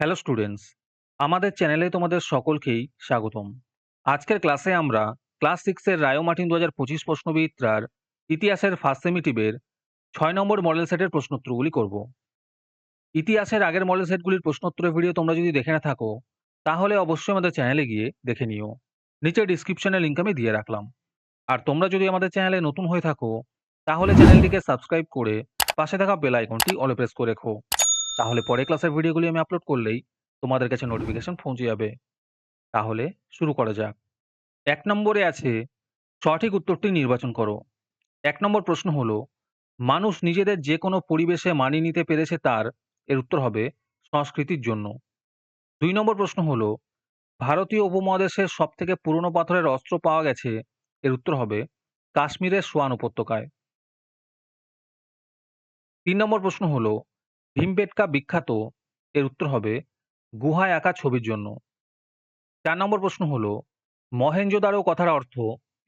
Hello students আমাদের চ্যানেলে তোমাদের সকলকেই স্বাগতম। আজকের ক্লাসে আমরা ক্লাস সিক্সের রায়ো মার্টিন দু হাজার পঁচিশ প্রশ্নবিদ্যার ইতিহাসের ফার্স্ট সেমিটিভের ছয় নম্বর মডেল সেটের প্রশ্নোত্তরগুলি করব। ইতিহাসের আগের মডেল সেটগুলির প্রশ্নোত্তরের ভিডিও তোমরা যদি দেখে না থাকো, তাহলে অবশ্যই আমাদের চ্যানেলে গিয়ে দেখে নিও। নিচে ডিসক্রিপশনে লিঙ্ক আমি দিয়ে রাখলাম। আর তোমরা যদি আমাদের চ্যানেলে নতুন হয়ে থাকো, তাহলে চ্যানেলটিকে সাবস্ক্রাইব করে পাশে থাকা বেল আইকনটি অলে প্রেস করে রেখো। তাহলে পরে ক্লাসের ভিডিওগুলি আমি আপলোড করলেই তোমাদের কাছে নোটিফিকেশন পৌঁছে যাবে। তাহলে শুরু করা যাক। এক নম্বরে আছে, সঠিক উত্তরটি নির্বাচন করো। এক নম্বর প্রশ্ন হলো, মানুষ নিজেদের যে কোনো পরিবেশে মানিয়ে নিতে পেরেছে তার, এর উত্তর হবে সংস্কৃতির জন্য। দুই নম্বর প্রশ্ন হলো, ভারতীয় উপমহাদেশের সব থেকে পুরনো পাথরের অস্ত্র পাওয়া গেছে, এর উত্তর হবে কাশ্মীরের সোয়ান উপত্যকায়। তিন নম্বর প্রশ্ন হলো ভীমবেটকা বিখ্যাত, এর উত্তর হবে গুহায় আঁকা ছবির জন্য। চার নম্বর প্রশ্ন হল মহেঞ্জোদারো কথার অর্থ,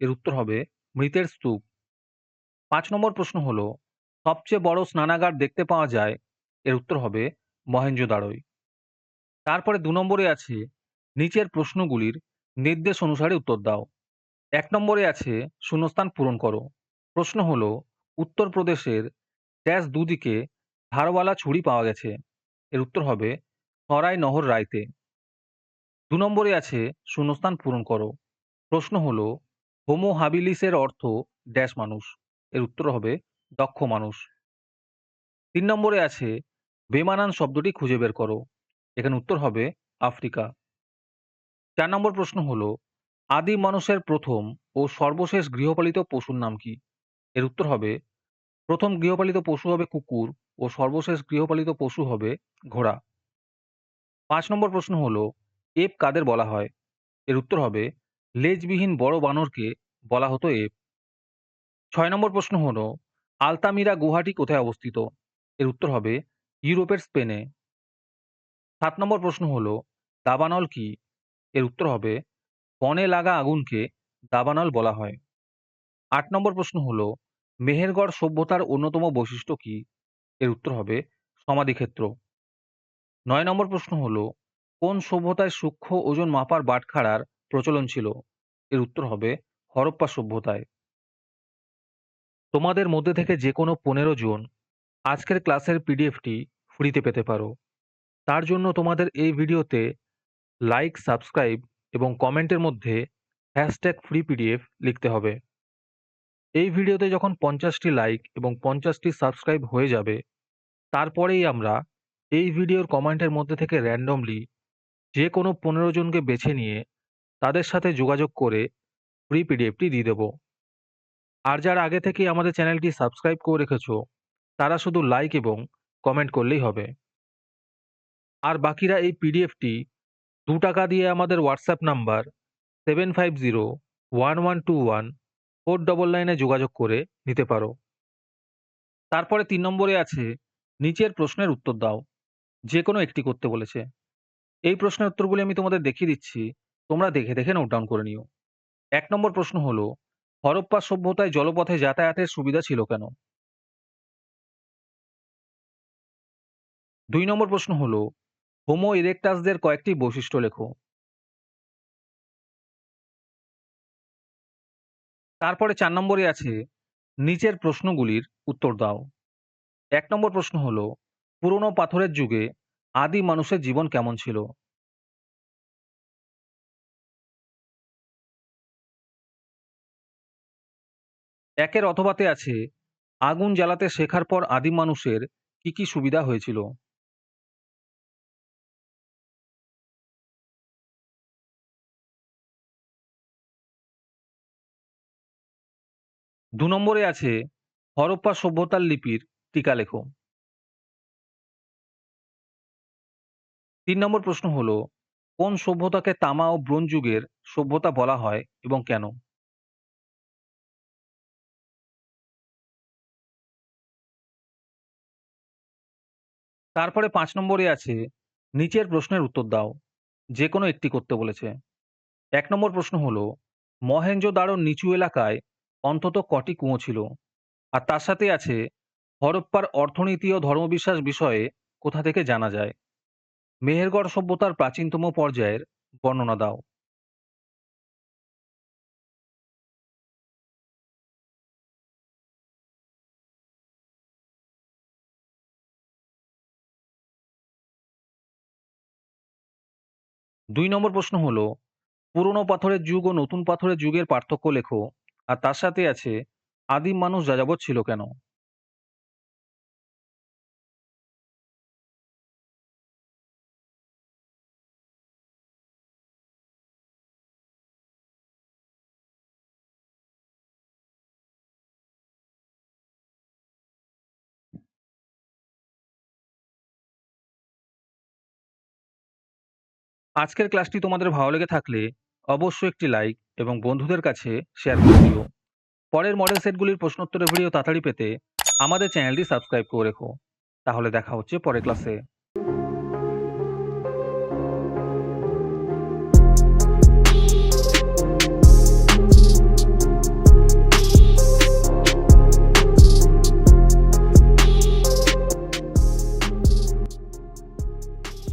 এর উত্তর হবে মৃতের স্তূপ। পাঁচ নম্বর প্রশ্ন হল, সবচেয়ে বড় স্নানাগার দেখতে পাওয়া যায়, এর উত্তর হবে মহেঞ্জোদারোয় তারপরে দু নম্বরে আছে, নিচের প্রশ্নগুলির নির্দেশ অনুসারে উত্তর দাও। এক নম্বরে আছে, শূন্যস্থান পূরণ করো। প্রশ্ন হলো, উত্তরপ্রদেশের ড্যাশ দুদিকে ধারওয়ালা ছুরি পাওয়া গেছে। এর উত্তর হবে, সরাই নহর রায়তে দু নম্বরে আছে, শূন্যস্থান পূরণ করো। প্রশ্ন হলো, হোমো হাবিলিসের অর্থ ড্যাশ মানুষ। এর উত্তর হবে, দক্ষ মানুষ। তিন নম্বরে আছে, বেমানান শব্দটি খুঁজে বের করো। এখানে উত্তর হবে, আফ্রিকা। চার নম্বর প্রশ্ন হলো, আদিম মানুষের প্রথম ও সর্বশেষ গৃহপালিত পশুর নাম কি? এর উত্তর হবে, প্রথম গৃহপালিত পশু হবে কুকুর ও সর্বশেষ গৃহপালিত পশু হবে ঘোড়া। পাঁচ নম্বর প্রশ্ন হলো, এপ কাদের বলা হয়? এর উত্তর হবে, লেজবিহীন বড় বানরকে বলা হতো এপ। ছয় নম্বর প্রশ্ন হলো, আলতামিরা গুহাটি কোথায় অবস্থিত? এর উত্তর হবে, ইউরোপের স্পেনে। সাত নম্বর প্রশ্ন হলো, দাবানল কি? এর উত্তর হবে, বনে লাগা আগুনকে দাবানল বলা হয়। আট নম্বর প্রশ্ন হলো, মেহেরগড় সভ্যতার অন্যতম বৈশিষ্ট্য কি? এর উত্তর হবে সমাধিক্ষেত্র। নয় নম্বর প্রশ্ন হলো, কোন সভ্যতায় সূক্ষ্ম ওজন মাপার বাটখারার প্রচলন ছিল? এর উত্তর হবে হরপ্পা সভ্যতায়। তোমাদের মধ্যে থেকে যে কোনো পনেরো জন আজকের ক্লাসের পিডিএফটি ফ্রিতে পেতে পারো। তার জন্য তোমাদের এই ভিডিওতে লাইক, সাবস্ক্রাইব এবং কমেন্টের মধ্যে হ্যাশট্যাগ ফ্রি পিডিএফ লিখতে হবে। এই ভিডিওতে যখন পঞ্চাশটি লাইক এবং পঞ্চাশটি সাবস্ক্রাইব হয়ে যাবে, তারপরেই আমরা এই ভিডিওর কমেন্টের মধ্যে থেকে র্যান্ডমলি যে কোনো পনেরো জনকে বেছে নিয়ে তাদের সাথে যোগাযোগ করে ফ্রি পিডিএফটি দিয়ে দেবো। আর যারা আগে থেকেই আমাদের চ্যানেলটি সাবস্ক্রাইব করে রেখেছো, তারা শুধু লাইক এবং কমেন্ট করলেই হবে। আর বাকিরা এই পিডিএফটি দু টাকা দিয়ে আমাদের WhatsApp number seven five zero one one two one four double নাইনে যোগাযোগ করে নিতে পারো। তারপরে তিন নম্বরে আছে, নিচের প্রশ্নের উত্তর দাও। যে কোনো একটি করতে বলেছে। এই প্রশ্নের উত্তরগুলি আমি তোমাদের দেখিয়ে দিচ্ছি। তোমরা দেখে দেখে নোট ডাউন করে নিও। এক নম্বর প্রশ্ন হলো, হরপ্পা সভ্যতায় জলপথে যাতায়াতের সুবিধা ছিল কেন? দুই নম্বর প্রশ্ন হলো হোমো ইরেকটাসদের কয়েকটি বৈশিষ্ট্য লেখো। তারপরে চার নম্বরে আছে, নিচের প্রশ্নগুলির উত্তর দাও। এক নম্বর প্রশ্ন হলো, পুরনো পাথরের যুগে আদি মানুষের জীবন কেমন ছিল? একের অথবাতে আছে, আগুন জ্বালাতে শেখার পর আদিম মানুষের কি কি সুবিধা হয়েছিল? দু নম্বরে আছে হরপ্পা সভ্যতার লিপির টিকা লেখো। তিন নম্বর প্রশ্ন হলো, কোন সভ্যতাকে তামা ও ব্রোঞ্জ যুগের সভ্যতা বলা হয় এবং কেন? তারপরে পাঁচ নম্বরে আছে, নিচের প্রশ্নের উত্তর দাও, যে কোনো একটি করতে বলেছে। এক নম্বর প্রশ্ন হলো মহেঞ্জোদারোর নিচু এলাকায় অন্তত কটি কুঁয়ো ছিল। আর তার সাথে আছে হরপ্পার অর্থনীতি ও ধর্মবিশ্বাস বিষয়ে কোথা থেকে জানা যায়? মেহেরগড় সভ্যতার প্রাচীনতম পর্যায়ের বর্ণনা দাও। দুই নম্বর প্রশ্ন হলো, পুরনো পাথরের যুগ ও নতুন পাথরের যুগের পার্থক্য লেখো। আর তার সাথে আছে আদিম মানুষ যাযাবর ছিল কেন? আজকের ক্লাসটি তোমাদের ভালো লেগে থাকলে অবশ্যই একটি লাইক এবং বন্ধুদের কাছে শেয়ার করে দিও। পরের মডেল সেটগুলির প্রশ্নোত্তরের ভিডিও তাড়াতাড়ি পেতে আমাদের চ্যানেলটি সাবস্ক্রাইব করে রেখো। তাহলে দেখা হচ্ছে পরের ক্লাসে